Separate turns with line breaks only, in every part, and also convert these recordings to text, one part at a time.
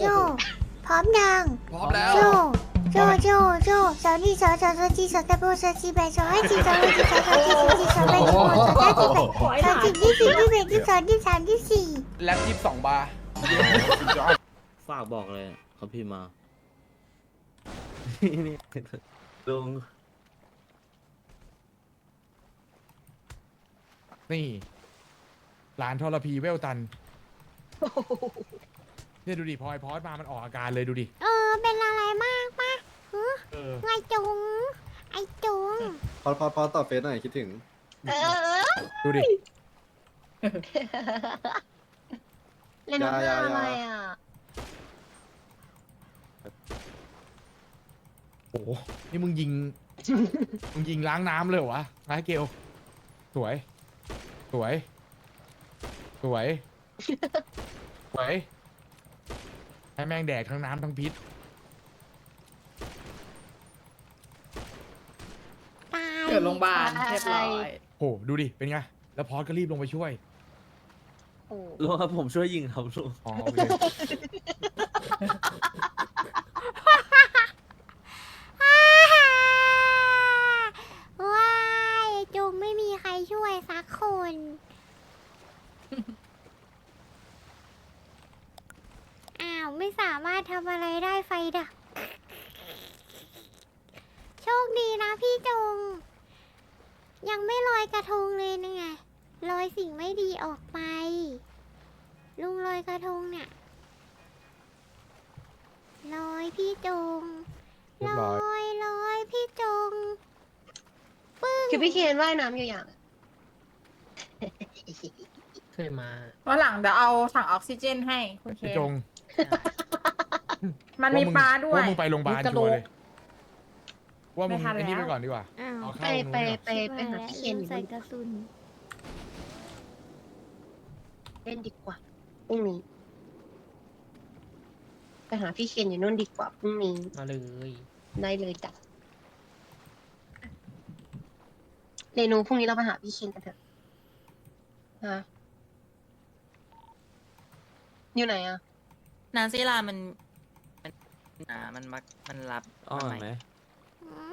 โจ พร้อมยัง
พร้อมแล้ว
โจ โจ โจ โจสาวนี่สาวสาวสาวจีสาวตะโบสาวจีแบสาวให้จีสาวให้จีสาวสาวจีสาวจีสาวแบสาวสาวจีแบสาวจีที่สี่ที่แบที่สองที่สามที่สี่
แล็บยี่สิบสองบาร์
ฝากบอกเลยเขาพิมพ์มานี่ลุง
นี่ หลานทรพีเวลตัน เนี่ยดูดิพอไอพอดมามันออกอาการเลยดูดิ
เออ เป็นอะไรมากปะฮะ
เออ
ไงจุงไอจุง
พอพอพอตอบเฟซหน่อยคิดถึง
ดูดิ
เล่นว่า
อย่าอย่า
อะไรอะ
โอ้โหนี่มึงยิง มึงยิงล้างน้ำเลยเหรอวะไาเกลสวย สวย สวย สวย ให้แม่งแดกทั้งน้ำทั้งพิษ
ตาย
เกิดโรงพยาบาลเรียบร้อย
โห ดูดิ เป็นไง แล้วพอดก็รีบลงไปช่วย
โอ้
ลุงครับผมช่วยยิงครับลุง
อ๋อโอเค
ว้ายจุงไม่มีใครช่วยสักคน อ้าว ไม่สามารถทำอะไรได้ไฟดับ โชคดีนะพี่จง ยังไม่ลอยกระทงเลยนี่ไงลอยสิ่งไม่ดีออกไป ลุงลอยกระทงเนี่ยลอยพี่จง
เรียบ
ล
ร้อย
อยลอยพี่จง ปึ้ง
คือพี่ เคนว่ายน้ำอยู่อย่างอะ
เคยมา
วันหลังเดี๋ยวเอาถังออกซิเจนให้คุณเค
ไอ้จง
มันมี
ง
ปลาด้วย
ว่ามึงไปโรงพยาบาล
มีกระ
ชั
โหล
วร์
ก
เลย ว่ามึง
ไม่ทัน
ไอ้นี่
แล้ว
ไปก่อนดีกว่า
อ้าว
เอา
ไป
เข้า
ไป
นู้นก่อน
ไปไปหาพี่เคนอยู่
ใส่
นู่น
กระสุน
เล่นดีกว่าพรุ่งนี้ไปหาพี่เคนอยู่นู่นดีกว่าพรุ่งนี้
มาเลย
ได้เลยจ้ะ เรนูพรุ่งนี้เราไปหาพี่เคนกันเถอะฮะอยู่ไหนอะ
นานซิลามันมันอ่ามันมักมันรับ
อ้อ
มา
กัน
ให
ไหม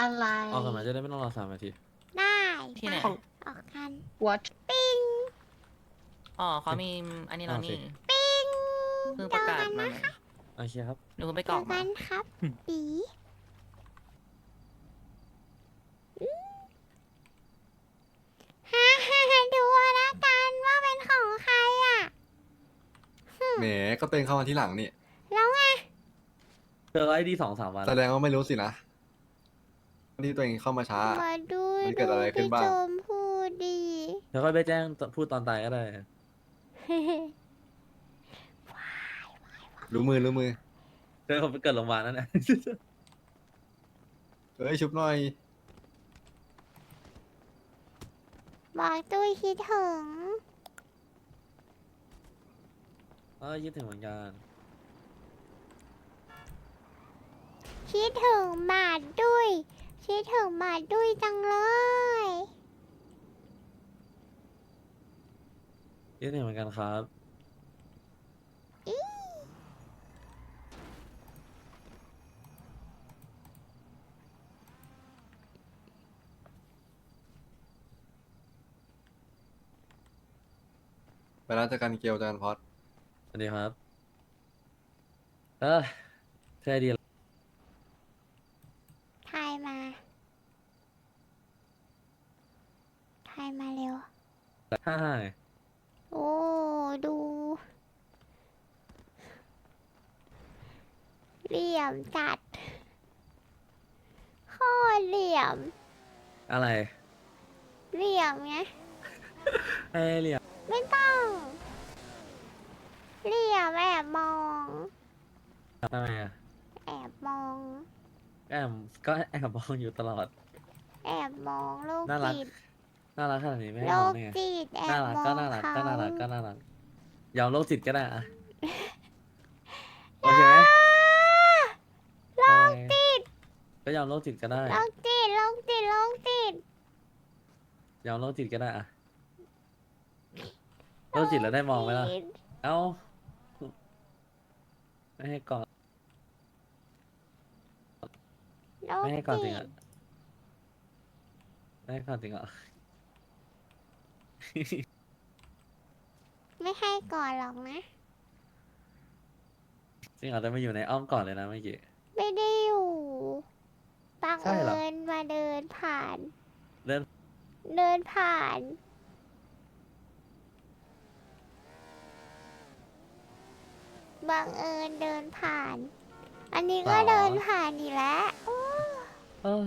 อะไร
อ้อกันไหมจะได้ไม่ต้องรอสามนาที
ได้
ที่ไหน
ไปออกกัน
what
ปิ้ง
อ๋อเขามีอันนี้เรา
อ๋อสิ
นี่
ปิ้ง
เพิ่งประกาศ
เจอกัน
มา
นะ
โอเคครับ
หนูเพิ่งไป
เจ
กรอ
อกกั
มา
นครับปีฮ่าฮ่าฮ่าดูเอาละกันว่าเป็นของ ใครอะ
แหมก็เป็นเข้ามาที่หลังนี่
แล้วไง
เจอไอดีสองสามวัน
แสดงว่าไม่รู้สินะที่ตัวเองเข้ามาช้า
มาดู
มันเกิดอะไรขึ้นบ้าง
พี่โจมพูดดี
เดี๋ยวค่อยไปแจ้งพูดตอนตายก็ได้
รู้มือรู้มือ
เจอเขาไปเกิดโรงพยาบาลนั่นแหละ
เอ้ยชุบหน่อย
บอกตุ้ยคิดถึง
เออคิดถึงเหมือนกัน
คิดถึงบาดดุยคิดถึงบาดดุยจังเลย
คิดถึงเหมือนกันครับ
ไปแล้วเจอกันเกลเจอกันพอด
ส วัสดีครับ เออใช่ดีแล้ว
ทายมาทายมาเร็ว
ใช่
โอ้ ดู เหลี่ยมจัดโคตรเหลี่ยม
อะไร
เหลี่ยมไง
ไอ้เหลี่ยม
ไม่ต้อง เหลี่ยมแอบมอง
ทำไมอะ
แอบมอง
แอบก็แอบมองอยู่ตลอด
แอบมองโลก
น่ารัก
จิต
น่ารักขนาดนี้ไม่ให้
โล
มอง
ก
ได้ไง
จิตแอบ
น่ารัก
มอง
ก็น่ารัก
เขา
ก็น่ารักก็น่ารักยอมโรคจิตก็ได้อะโอเคไหม
โลกจิต
ก็ยอมโรคจิตก็ได้
โลกจิตโลกจิตโลกจิต
ยอมโรคจิตก็ได้อะโรคจิตแล้วได้มองไหมล่ะ
จิต
เอ้า ไม่ให้กอด
โรค
ไม่ให้กอดจ
จิ
ริง
ต
อะ ไม่ให้กอดจริงเหรอ
ไม่ให้ก่อนหรอกนะ
จริงเหรอแต่มาอยู่ในอ้อมกอดเลยนะเมื่อกี้
ไม่ได้อยู่บัง
ใช่เหรอ
เอิญมาเดินผ่าน
เดิน
เดินผ่าน บังเอิญเดินผ่าน อันนี้ก็เดินผ่านอีกแล้วโอ้
เออ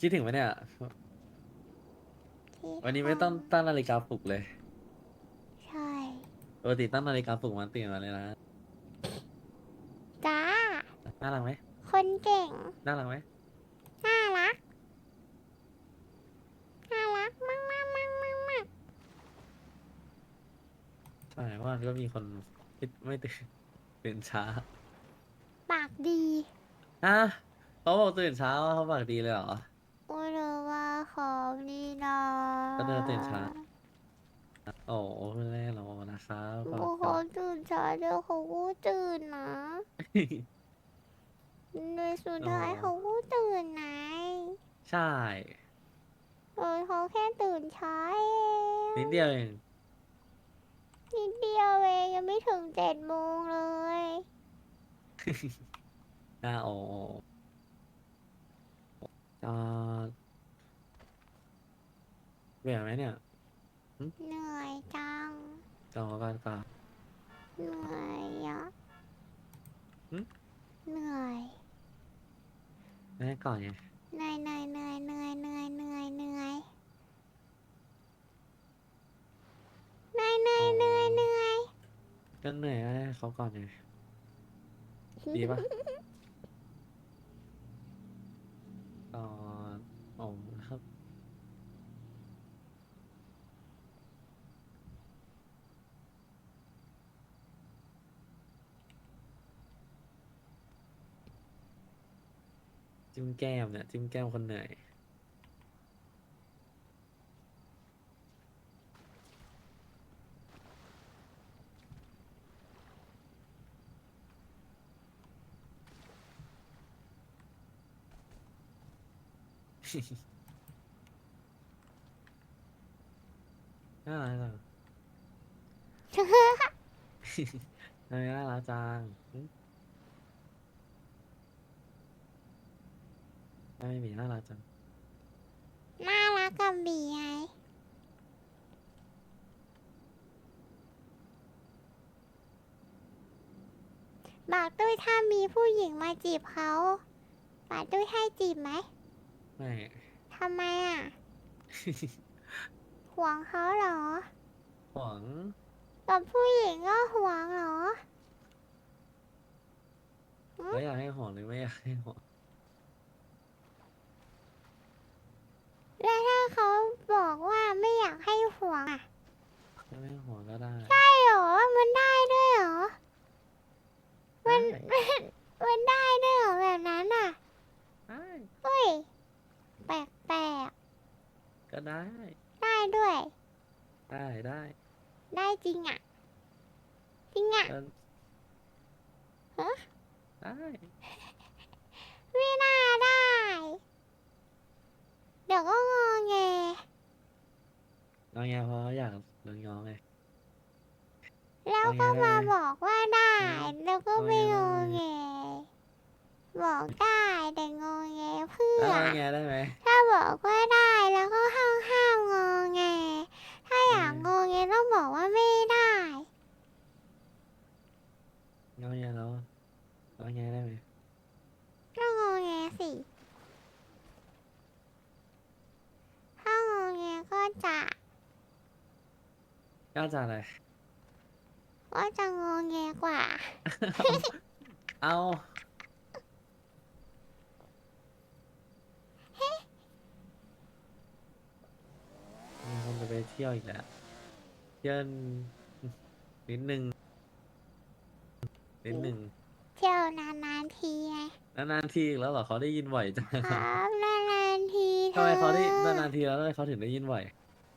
คิดถึงไหมเนี่ย
ที่
วันนี้ไม่ต้องตั้งนาฬิกาปลุกเลย
ใช่
ปกติตั้งนาฬิกาปลุกมันตื่นมาเลยนะ
จ้า
น่ารักไหม
คนเก่ง
น่ารักไหม
น่ารัก น่ารักมากมากมากมากมาก
ใช่เพราะว่าก็มีคน คิดไม่ตื่นตื่นช้า
ปากดี
ฮะเขาบอกตื่นเช้าเขาปากดีเลยเหรอ
โอ้เธอว่าของดีนะ
ก็เดินตื่นช้า โอ้โหไม่ได้หรอกนะครับขอบ
โอ้
คุณ
เขาตื่นช้าเดี๋ยวเขาก็ตื่นนะในสุดท้าย
อ๋อ
เขาก็ตื่นไง
ใช่
เออเขาแค่ตื่นช้าเอง
นิดเดียวเอง
นิดเดียวเองยังไม่ถึงเจ็ดโมงเลย
หน้าโอ้จอดเบื่อไหมเนี่ย
เหนื่อยจัง
จอกันก่อน
เหนื่อยอะ
หึ
เหนื่อย
ไม่ให้ก่อนไง
เหนื่อยเหนื่อยเหนื่อยเหนื่อยเหนื่อยเหนื่อยเหนื่อยเหนื่อยเหนื่อยเหนื่อยเหนื่อย
ก็เหนื่อยก็ให้เขาก่อนไงดีปะก่อนอ้ครับ จิ้มแก้มเนี่ย จิ้มแก้มคนเหนื่อย น่ารักจังทำไมน่ารักจังหึทำไมหมีน่ารักจัง
น่ารักกับบีไงบอกตุ้ยถ้ามีผู้หญิงมาจีบเขาบอกตุ้ยให้จีบไหม
ไม่
ทำไมอะหวงเขาเหรอ
หวัง
กับผู้หญิงก็หวงเหรอ
แล้วอยากให้หอมหรือไม่อยากให้หอม
แล้วถ้าเขาบอกว่าไม่อยากให้หวงอะ
ถ้าไม่หอมก็ได้
ใช่เหรอ มันได้ด้วยเหรอ มัน
ได้
มันมันได้ด้วยเหรอแบบนั้นอะ
ได้
เฮ้ย แปลกแปลก
ก็ได้
ๆได้ด้วย
ได้ได้
ได้จริงอะ จริงอะ
ก็
ฮะ
ได้
ไม่น่าได้ เดี๋ยวก็งอแง
งอแงเพราะอยากโดนงอไง
แล้วก็
เอาไง
มา
ได้
บอกว่าได้ แล้วก็
เอาไง
ไม่ง
ได้
อแง บอกได้แต่งอแงเพื่อ
แล้วงอแงได้ไหม
ถ้าบอกว่าได้แล้วก็ห้ามห้ามงอแง ถ้าอยาก
อืม
งอแงต้องบอกว่าไม่ได้
งอแงแล้วงอแงได้ไหม
ก็งอแงสิถ้างอแงก็จะ
ก็จะอะไร
ก็จะงอแงกว่า
เอามีคนจะไป เที่ยวอีกแล้วเที่ยวนิดนึงนิดนึง
เที่ยวนานๆทีไง
นานๆทีอีกแล้วเหรอเขาได้ยินบ่อยจัง
ครับนานๆทีเธ
ทำไมเขาได้
อนา
นๆทีแล้วทำไมเขาถึงได้ยินบ่อย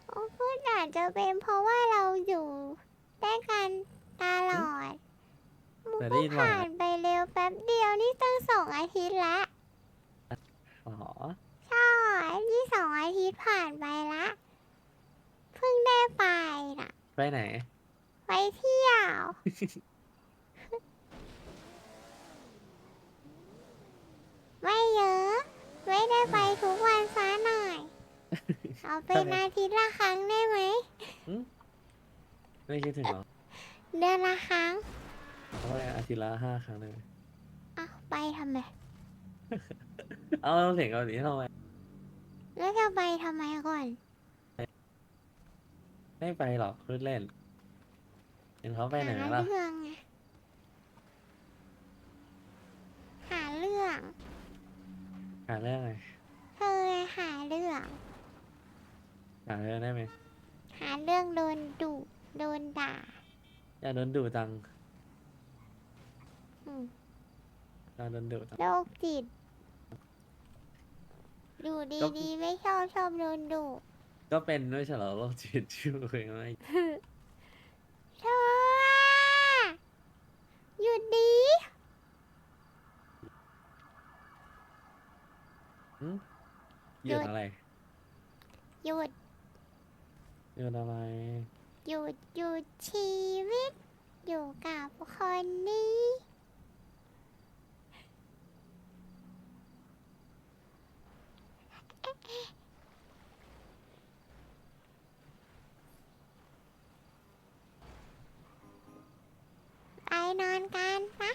โอ้ก็อาจจะเป็นเพราะว่าเราอยู่ด้วยกันตลอดหม
แต่
ก็
ได้ยินว่า
ผ่านไปเร็วแป๊บเดียวนี่ตั้งสองอาทิตย์ละ
อ๋อ
ใช่นี่สองอาทิตย์ผ่านไปละ เพิ่งได้ไปน่ะ
ไปไหน
ไปเที่ยว ไม่เยอะ ไม่ได้ไปทุกวันซะหน่อย เอาเป็น
ทำไม
อาทิตย์ละครั้งได้ไหม
ไม่คิดถึงเหรอ
เดือนละครั้ง
เขาไปอาทิตย์ละห้าครั้งเลย
อ้าวไปทำไม
เอาเราเสียงเกาหลีทำไม
แล้วจะไปทำไมก่อน
ไม่ไปหรอกพูดเล่น เห็นเขาไปไหน
หา
ล่ะ
เรื่องไงหาเรื่อง
หาเรื่องอะไร
เธอไงหาเรื่อง
หาเรื่องได้ไหม
หาเรื่องโดนดุโดนด่า
อยากโดนดุจัง
อืม
อยากโดนดุจัง
โรคจิต ดูดีๆ ไม่ชอบชอบโดนดุ
ก็เป็นด้วยเฉลอโรคจิตชื่อเพลงอะไร
เธออะหยุดดี
หึหยุดอะไร
หยุด
หยุดอะไร
หยุดหยุดชีวิต อยู่กับคนนี้ ไปนอนกันนะ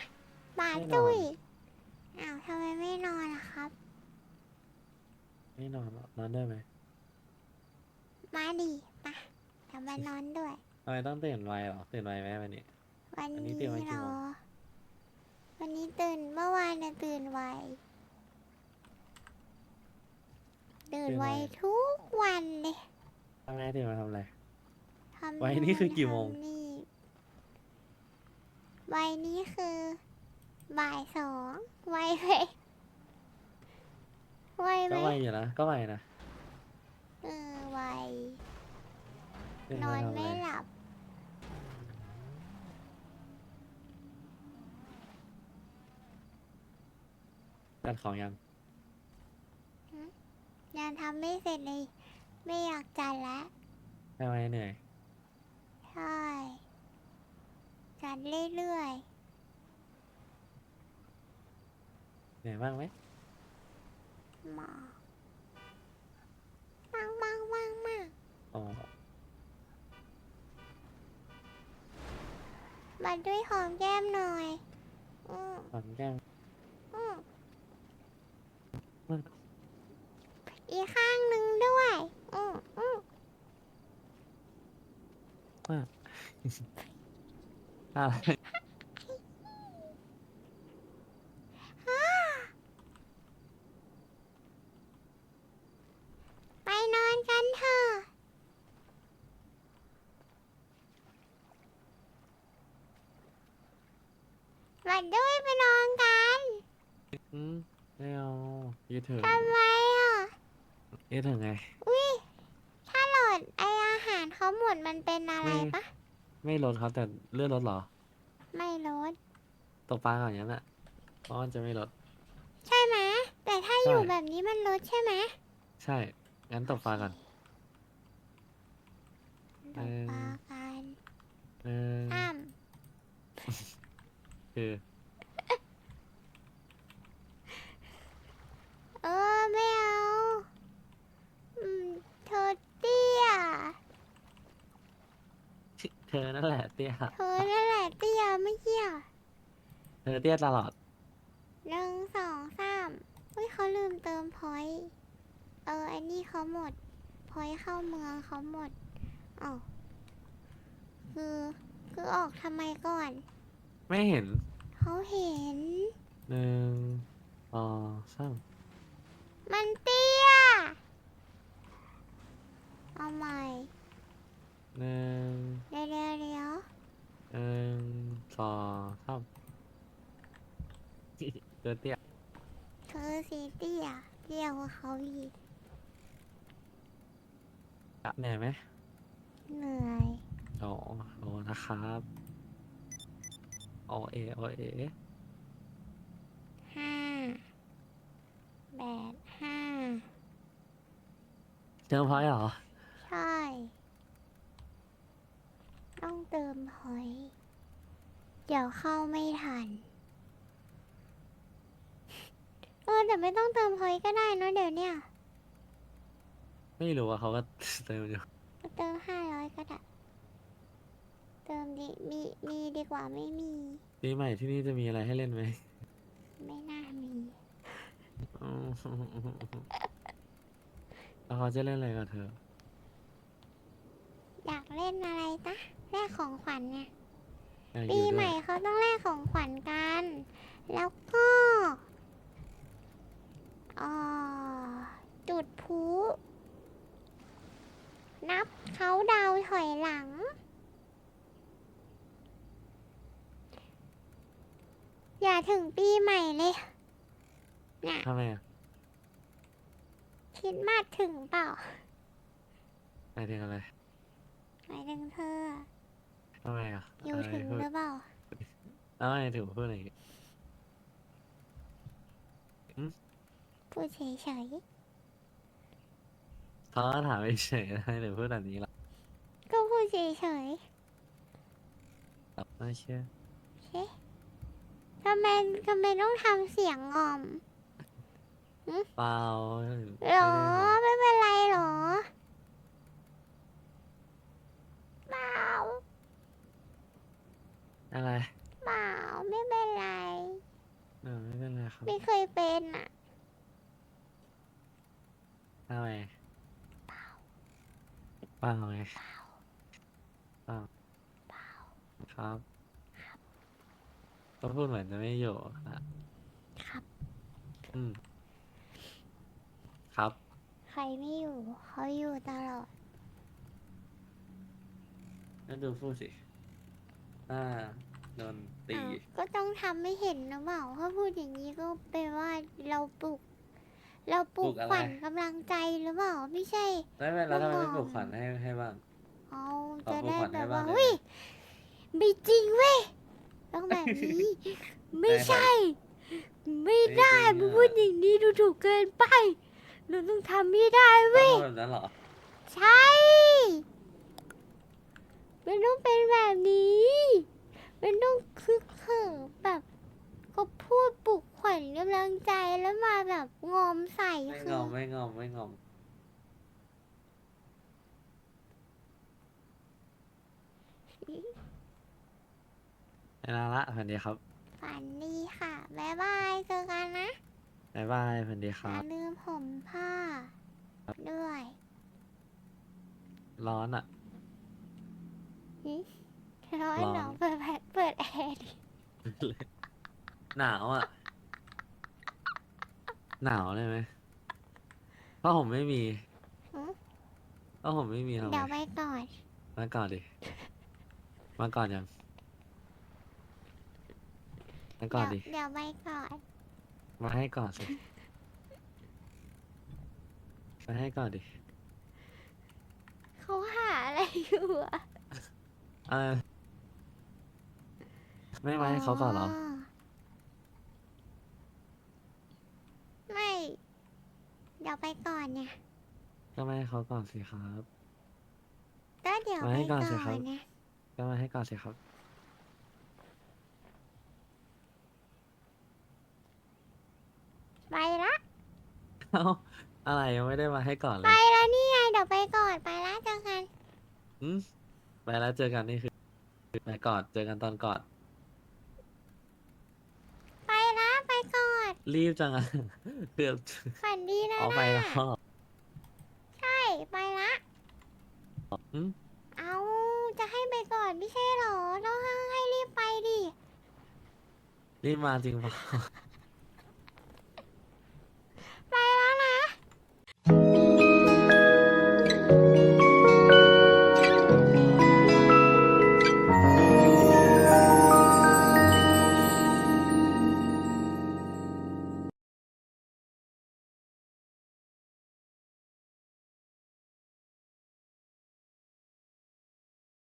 บา
ไม่นอน
จุ้ยอ้าวทำไมไม่นอนล่ะครับ
ไม่นอนหรอกนอนได้ไหม
มาดิมาเดี๋ยวมานอนด้วย
ทำไมต้องตื่นไวหรอตื่นไวไหมวันนี้
วัน
อันนี้
นี้
ตื่นไว้กี่
เหร
โม
องวันนี้ตื่นเมื่อวานน่ะตื่นไวตื่นไวทุกวันเลย
ทำไมตื่นมาทำอะไร
ทำ
ไว้นี่คือกี่โมง
ทำนี่ไวัยนี้คือบ่ายสองไวไหม ไวไหม
ก็ไวอยู่นะก็ไวนะ
เออไว
ตื่น
น
มา
อน
ทำอะไร
ไม่หลับ
จัดของยัง
ยังทำไม่เสร็จเลย ไม่อยากจัดแล้ว
ทำไมเหนื่อย
ใช่จัดเรื่อย
เหนื่อยบ้างไหม
ๆ หมอมากมากมากมาก
อ๋อ
มาด้วยหอมแก้มหน่อยอืม
หอมแก้ม
อืม
อืม
อีกข้างหนึ่งด้วยอืมอืม
อะไร
ไปนอนกันเถอะมาด้วยไปนอนกัน
อืมไม่เอายืดถึง
ทำไมอะ
ยืดถึงไง
อุ้ยถ้าโหลดไออาหารเขาหมดมันเป็นอะไร
ไม่
ปะ
ไม่ลด ครับ แต่เลื่อนลดเหรอ
ไม่ลด
ตกปลาก่อนอย่างนั้นแหละเพราะมันจะไม่ลด
ใช่ไหมแต่ถ้า
ใช่
อยู่แบบนี้มันลดใช่ไหม
ใช่ งั้นตกปลาก่อน
ตกปลากัน
หนึ่ง
อ้าม
คือ
เออไม่เอาอืมเธอเตี้ย
เธอนั่นแหละเตี้ย
เธอนั่นแหละเตี้ยไม่เตี้ย
เธอเตี้ยตลอด
หนึ่งสองสามอุ้ยเขาลืมเติมพอยต์เอออันนี้เขาหมด พอยต์เข้าเมืองเขาหมดอ๋อคือคือออกทำไมก่อน
ไม่เห็น
เขาเห็น
หนึ่งสองสาม
มันเตี้ย เอาใหม่
หนึ่ง
เดี๋ยวเดี๋ยวเดี๋ยว
หนึ่งสองสามเธอเตี้ย
เธอสีเตี้ยเตี้ยกว่าเขาอีก
เหนื่อยไหม
เหนื่อย
โอ้โหนะครับโอเอโอเอ
ห้าแปดห้า
เติมพอยต์เหรอ
ใช่ ต้องเติมพอยต์เดี๋ยวเข้าไม่ทัน เออแต่ไม่ต้องเติมพอยต์ก็ได้เนอะเดี๋ยวเนี้ย
ไม่รู้ว่าเขาก็ เติมอยู่
เติมห้าร้อยก็ได้ เติมดีมีมีดีกว่าไม่มี
ปีใหม่ที่นี่จะมีอะไรให้เล่นไหม
ไม่น่ามี
อืมแล้วเขาจะเล่นอะไรกับเธอ
อยากเล่นอะไรตะแลกของขวัญเนี่ย
อยากอ
ปี
ยู่
ให
ด้ว
ม่
ย
เขาต้องแลกของขวัญกัน แล้วก็เอ่อจุดพลุนับเขาดาวน์ถอยหลัง อย่าถึงปีใหม่เลยน่ะ
ทำไมอะ
คิดมากถึงเปล่า
หมายถึงอะไร
ห มายถึงเธอ
ทำไมอะ
อยู่
อะไร
ถึง
พูด
หรือเปล่า
แล้วทำไมถึงพูดอะไรอย่างงี้
พูดเฉย
เขาก็ถามเฉยๆนะหรือพูดแบบนี้หรอ
ๆก็พูดเฉย
ไม่เชื่อ
ๆเฮ้ทำไมทำไมต้องทำเสียงงอม
เปล่า
หรอ ไม่เป็นไรหรอเปล่า
อะไร
เปล่าไม่เป็นไร
เออไม่เป็นไรครับ
ไม่เคยเป็นอะ
ทำไมเปล่าไงเปล่าครับก็พูดเหมือนจะไม่อยู่อะ
ครับ
อืม ครับ
ใครไม่อยู่เขาอยู่ตลอด
แล้วดูพูดสิ ถ้าโดนตี
อ้าวก็ต้องทำไม่เห็นนะเปล่าถ้าพูดอย่างนี้ก็แปลว่าเราปลุก เราปลุกขวัญกำลังใจหรือเปล่าไม่ใช่
ไม่เป็นไรทำไมไม่
ต้อง
ปลุกขวัญให้ให้บ้าง
เอา
ขอ
จะ
ปลุก
ได้
ขวัญให้บ้างได้ไหม
แบบว่าเฮ้ยไม่จริงเว้ยต้องแบบนี้ ไม่ใช่ ไม่ได้
ไม่จริง
มึง
อะ
พูดอย่างนี้ดูถูกเกินไปเราต้องทำไม่ได้
ต้
เว้
อง
ย
พูดแบบนั้นเหรอ
ใช่ มันต้องเป็นแบบนี้ มันต้องคึกเขิมแบบ ก็พูดปลุกขวัญกำลังใจแล้วมาแบบงอมใส่
ไม่
คื
ง
อ
อมไม่งอมไม่งอมเวลาละสวัสดีครับ
ฝันดีค่ะบ๊ายบายเจอกันนะ
บ๊ายบายสวัสดี
อ
ครั
ย่า
บ
ลืมผมผ้าด้วย
ร้อนอะ
ร้อน
ร้อน
หนอเปิดแผเปิดแอร์ดิ
หนาวอะ หนาวเลยไหมเพราะผมไม่มี
หือ
เพราะผมไม่มีทำไม
เดี๋ยวไปก่อน
มาก่อนดิ มาก่อนยังมาก่อนดิ
เดี๋ยวไปก่อน
มาให้ก่อนสิ มาให้ก่อนดิ
เขาหาอะไรอยู่อะ
เออไม่มาให้เขาก่อนเหรอ
ไม่ เดี๋ยวไปก่อนเนี่ย
ก็มาให้เขาก่อนสิครับ
ก็เดี๋ยว
มา
ไป
ให้
ก่
ก่
อ
อนนสิครับ
เนี่ย
ก็มาให้ก่อนสิครับ
ไปละ
เอ้าอะไรยังไม่ได้มาให้ก่อนเล
ไป
ย
แล้วนี่ไงเดี๋ยวไปก่อนไปละเจอกัน
อืม ไปแล้วเจอกันนี่คือไปก่อนเจอกันตอนก่อน
ไปละไปก่อน
รีบจังอะ เกือบ
ฝันดีนะ
อ๋อไป
นะ
แล้ว
ใช่ไปละ
อืม
เอาจะให้ไปก่อนไม่ใช่หรอต้องให้รีบไปดิ
รีบมาจริงเปล่า